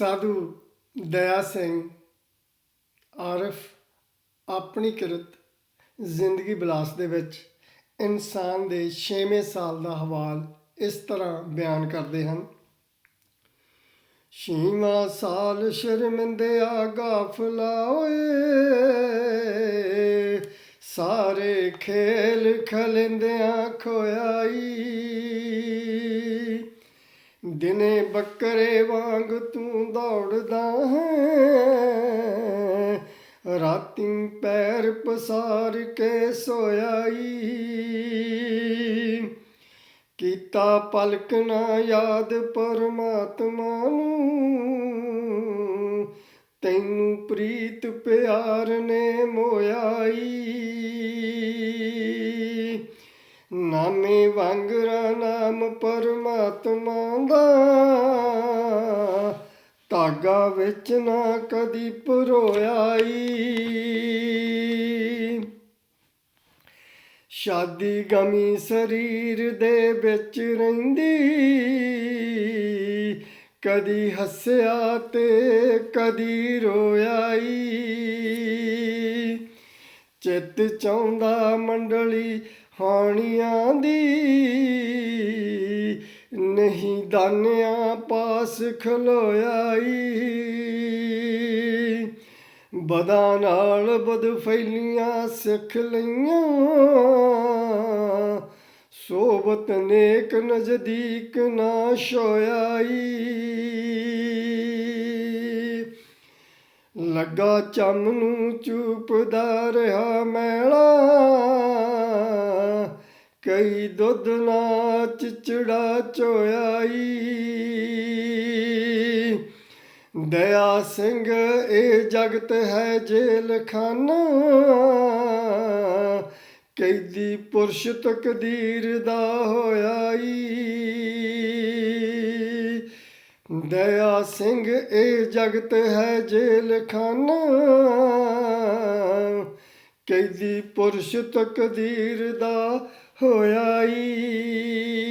ਸਾਧੂ ਦਇਆ ਸਿੰਘ, ਆਰਫ ਆਪਣੀ ਕਿਰਤ ਜ਼ਿੰਦਗੀ ਬਿਲਾਸ ਦੇ ਵਿੱਚ ਇਨਸਾਨ ਦੇ 6ਵੇਂ ਸਾਲ ਦਾ ਹਵਾਲ ਇਸ ਤਰ੍ਹਾਂ ਬਿਆਨ ਕਰਦੇ ਹਨ। ਛੇਵਾਂ ਸਾਲ ਸ਼ਰਮਿੰਦਿਆ ਗਾਫਲਾ ਓਏ ਸਾਰੇ ਖੇਲ ਖਲਿੰਦਿਆਂ ਖੋਇਆਈ। ਦਿਨੇ ਬੱਕਰੇ ਵਾਂਗ ਤੂੰ ਦੌੜਦਾ ਹੈ। ਰਾਤੀਂ ਪੈਰ ਪਸਾਰ ਕੇ ਸੋਇਆਈ। ਕੀਤਾ ਪਲਕ ਨਾ ਯਾਦ ਪਰਮਾਤਮਾ ਨੂੰ। ਤੈਨੂੰ ਪ੍ਰੀਤ ਪਿਆਰ ਨੇ ਮੋਇਆਈ। ਨਾਮੇ ਵਾਂਗਰਾ ਨਾਮ ਪਰਮਾਤਮਾ ਦਾ। ਧਾਗਾ ਵਿੱਚ ਨਾ ਕਦੀ ਪਰੋਇਆਈ ਸ਼ਾਦੀ ਗਮੀ ਸਰੀਰ ਦੇ ਵਿੱਚ ਰਹਿੰਦੀ। ਕਦੀ ਹੱਸਿਆ ਤੇ ਕਦੀ ਰੋਇਆਈ ਚਿੱਤ ਚਾਹੁੰਦਾ ਮੰਡਲੀ ਹਾਣੀਆਂ ਦੀ। ਨਹੀਂ ਦਾਨਿਆਂ ਪਾਸ ਖਲੋਇਆਈ। ਬਦਾ ਨਾਲ ਬਦ ਫੈਲੀਆਂ ਸਿੱਖ ਲਈਆਂ। ਸੋਬਤ ਨੇਕ ਨਜ਼ਦੀਕ ਨਾ ਸ਼ੋਇਆਈ ਲੱਗਾ ਚੰਮ ਨੂੰ ਚੂਪਦਾ ਰਿਹਾ ਮੈਲਾ। ਕਈ ਦੁੱਧ ਨਾ ਚਿਚੜਾ ਚੋਇਆਈ। ਦਇਆ ਸਿੰਘ, ਇਹ ਜਗਤ ਹੈ ਜੇਲ ਖਾਨਾ। ਕੈਦੀ ਪੁਰਸ਼ ਤਕਦੀਰ ਦਾ ਹੋਇਆਈ। ਦਇਆ ਸਿੰਘ ਇਹ ਜਗਤ ਹੈ ਜੇਲ ਖਾਨਾ। ਕੈਦੀ ਪੁਰਸ਼ ਤਕਦੀਰ ਦਾ ਈ।